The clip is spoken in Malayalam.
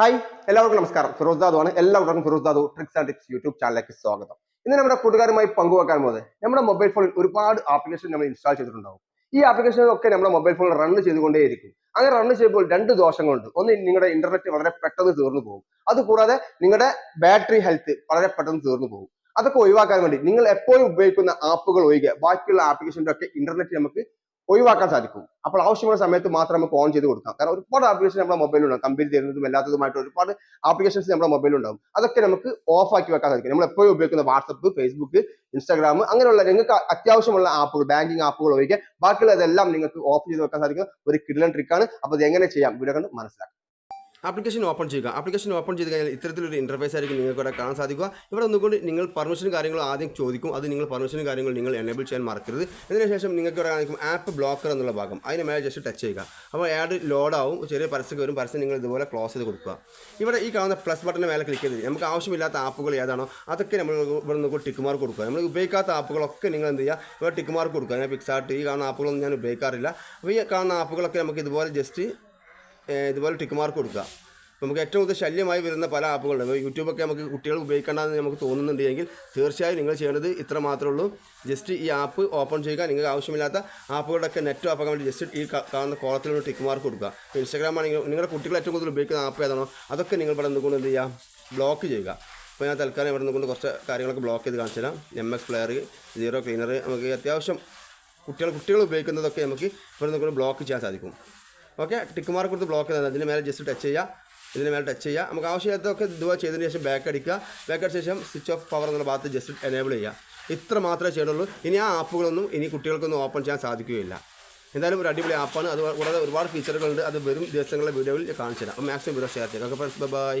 ഹായ് എല്ലാവർക്കും നമസ്കാരം. ഫിറോസ് ദാദു ആണ്. എല്ലാവർക്കും Firoz Dadu tricks and tips YouTube ചാനലിലേക്ക് സ്വാഗതം. ഇന്ന് നമ്മുടെ കൂട്ടുകാരുമായി പങ്കുവെക്കാൻ പോകുന്നത് നമ്മുടെ മൊബൈൽ ഫോണിൽ ഒരുപാട് ആപ്ലിക്കേഷൻ നമ്മൾ ഇൻസ്റ്റാൾ ചെയ്തിട്ടുണ്ടാവും. ഈ ആപ്ലിക്കേഷനൊക്കെ നമ്മുടെ മൊബൈൽ ഫോൺ റൺ ചെയ്തുകൊണ്ടേയിരിക്കും. അങ്ങനെ റൺ ചെയ്യുമ്പോൾ രണ്ട് ദോഷങ്ങളുണ്ട്. ഒന്ന് നിങ്ങളുടെ ഇന്റർനെറ്റ് വളരെ പെട്ടെന്ന് തീർന്നു പോകും. അതുകൂടാതെ നിങ്ങളുടെ ബാറ്ററി ഹെൽത്ത് വളരെ പെട്ടെന്ന് തീർന്നു പോകും. അതൊക്കെ ഒഴിവാക്കാൻ വേണ്ടി നിങ്ങൾ എപ്പോഴും ഉപയോഗിക്കുന്ന ആപ്പുകൾ ഒഴികെ ബാക്കിയുള്ള ആപ്ലിക്കേഷന്റെ ഒക്കെ ഇന്റർനെറ്റ് നമുക്ക് ഒഴിവാക്കാൻ സാധിക്കും. അപ്പോൾ ആവശ്യമുള്ള സമയത്ത് മാത്രം നമുക്ക് ഓൺ ചെയ്ത് കൊടുക്കാം. കാരണം ഒരുപാട് ആപ്ലിക്കേഷൻ നമ്മുടെ മൊബൈലിലുണ്ടാവും കമ്പനി തരുന്നതും അല്ലാത്തതുമായിട്ട് ഒരുപാട് ആപ്ലിക്കേഷൻസ് നമ്മുടെ മൊബൈലിലുണ്ടാവും അതൊക്കെ നമുക്ക് ഓഫ് ആക്കി വെക്കാൻ സാധിക്കും. നമ്മൾ എപ്പോഴും ഉപയോഗിക്കുന്ന വാട്സപ്പ് ഫേസ്ബുക്ക് ഇൻസ്റ്റാഗ്രാം അങ്ങനെയുള്ള നിങ്ങൾക്ക് അത്യാവശ്യമുള്ള ആപ്പുകൾ ബാങ്കിങ് ആപ്പുകൾ ഒഴികെ ബാക്കിയുള്ളതെല്ലാം നിങ്ങൾക്ക് ഓഫ് ചെയ്ത് വെക്കാൻ സാധിക്കും. ഒരു കിടിലൻ ട്രിക്കാണ് അപ്പോൾ ഇത് എങ്ങനെ ചെയ്യാം? വീഡിയോ കണ്ട് മനസ്സിലാക്കാം. ആപ്ലിക്കേഷൻ ഓപ്പൺ ചെയ്യുക. ആപ്ലിക്കേഷൻ ഓപ്പൺ ചെയ്ത് കഴിഞ്ഞാൽ ഇത്തരത്തിലൊരു ഇന്റർഫേസ് ആയിരിക്കും നിങ്ങൾക്ക് ഇവിടെ കാണാൻ സാധിക്കുക. ഇവിടെ ഒന്നുകൊണ്ട് നിങ്ങൾ പെർമിഷൻ കാര്യങ്ങൾ ആദ്യം ചോദിക്കും. അത് നിങ്ങൾ പെർമിഷൻ കാര്യങ്ങൾ നിങ്ങൾ എനേബിൾ ചെയ്യാൻ മറക്കരുത്. അതിനുശേഷം നിങ്ങൾക്ക് ഇവിടെ കാണിക്കും ആപ്പ് ബ്ലോക്കർ എന്നുള്ള ഭാഗം. അതിന് മേലെ ജസ്റ്റ് ടച്ച് ചെയ്യുക. അപ്പോൾ ആഡ് ലോഡ് ആവും ചെറിയ പരസ്യം വരും. പരസ്യം നിങ്ങൾ ഇതുപോലെ ക്ലോസ് ചെയ്ത് കൊടുക്കുക. ഇവിടെ ഈ കാണുന്ന പ്ലസ് ബട്ടന്റെ മേലെ ക്ലിക്ക് ചെയ്ത് നമുക്ക് ആവശ്യമില്ലാത്ത ആപ്പുകൾ ഏതാണോ അതൊക്കെ നമ്മൾ ഇവിടെ നിന്ന് ടിക്ക് മാർക്ക് കൊടുക്കുക. നമ്മൾ ഉപയോഗിക്കാത്ത ആപ്പുകളൊക്കെ നിങ്ങൾ എന്ത് ചെയ്യുക ഇവിടെ ടിക്ക് മാർക്ക് കൊടുക്കുക. ഞാൻ പിക്സാർട്ട് ഈ കാണുന്ന ആപ്പുകളൊന്നും ഞാൻ ഉപയോഗിക്കാറില്ല. അപ്പോൾ ഈ കാണുന്ന ആപ്പുകളൊക്കെ നമുക്ക് ഇതുപോലെ ജസ്റ്റ് ഇതുപോലെ ടിക്ക് മാർക്ക് കൊടുക്കുക. അപ്പോൾ നമുക്ക് ഏറ്റവും കൂടുതൽ ശല്യമായി വരുന്ന പല ആപ്പുകളുണ്ട് അപ്പോൾ യൂട്യൂബൊക്കെ നമുക്ക് കുട്ടികൾ ഉപയോഗിക്കേണ്ടതെന്ന് നമുക്ക് തോന്നുന്നുണ്ടെങ്കിൽ തീർച്ചയായും നിങ്ങൾ ചെയ്യേണ്ടത് ഇത്ര മാത്രമേ ഉള്ളൂ. ജസ്റ്റ് ഈ ആപ്പ് ഓപ്പൺ ചെയ്യുക. നിങ്ങൾക്ക് ആവശ്യമില്ലാത്ത ആപ്പുകളൊക്കെ നെറ്റ് ഓപ്പാക്കാൻ വേണ്ടി ജസ്റ്റ് ഈ കാണുന്ന കോളത്തിൽ ടിക്ക് മാർക്ക് കൊടുക്കുക. ഇപ്പോൾ ഇൻസ്റ്റാഗ്രാം ആണെങ്കിൽ നിങ്ങളുടെ കുട്ടികൾ ഏറ്റവും കൂടുതൽ ഉപയോഗിക്കുന്ന ആപ്പ് ഏതാണോ അതൊക്കെ നിങ്ങൾ ഇവിടെ നിന്നുകൊണ്ട് എന്ത് ചെയ്യുക? ബ്ലോക്ക് ചെയ്യുക. അപ്പോൾ ഞാൻ തൽക്കാലം ഇവിടെ നിന്നുകൊണ്ട് കുറച്ച് കാര്യങ്ങളൊക്കെ ബ്ലോക്ക് ചെയ്ത് കാണിച്ചു തരാം. M X player zero cleaner നമുക്ക് അത്യാവശ്യം കുട്ടികൾ കുട്ടികൾ ഉപയോഗിക്കുന്നതൊക്കെ നമുക്ക് ഇവിടെ നിന്നുകൊണ്ട് ബ്ലോക്ക് ചെയ്യാൻ സാധിക്കും. ഓക്കെ? ടിക്ക് മാർക്ക് കൊടുത്ത് ബ്ലോക്ക് ചെയ്താൽ അതിന് മേലെ ജസ്റ്റ് ടച്ച് ചെയ്യുക ഇതിന് മേലെ ടച്ച് ചെയ്യുക നമുക്ക് ആവശ്യമില്ലാത്തതൊക്കെ ഇതുവാ ചെയ്തതിന് ശേഷം ബാക്ക് അടിക്കുക. ബാക്ക് അടിച്ച ശേഷം സ്വിച്ച് ഓഫ് പവർ എന്നുള്ള ഭാഗത്ത് ജസ്റ്റ് എനേബിൾ ചെയ്യുക. ഇത്ര മാത്രമേ ചെയ്യുള്ളൂ ഇനി ആ ആപ്പുകളൊന്നും ഇനി കുട്ടികൾക്കൊന്നും ഓപ്പൺ ചെയ്യാൻ സാധിക്കുകയില്ല. എന്തായാലും ഒരു അടിപൊളി ആപ്പാണ് അത് കൂടാതെ ഒരുപാട് ഫീച്ചറുകളുണ്ട് അത് വരും ദിവസങ്ങളിലെ വീഡിയോയിൽ കാണിച്ചു തരാം മാക്സിമം വീഡിയോ ഷെയർ ചെയ്യാം. Okay bye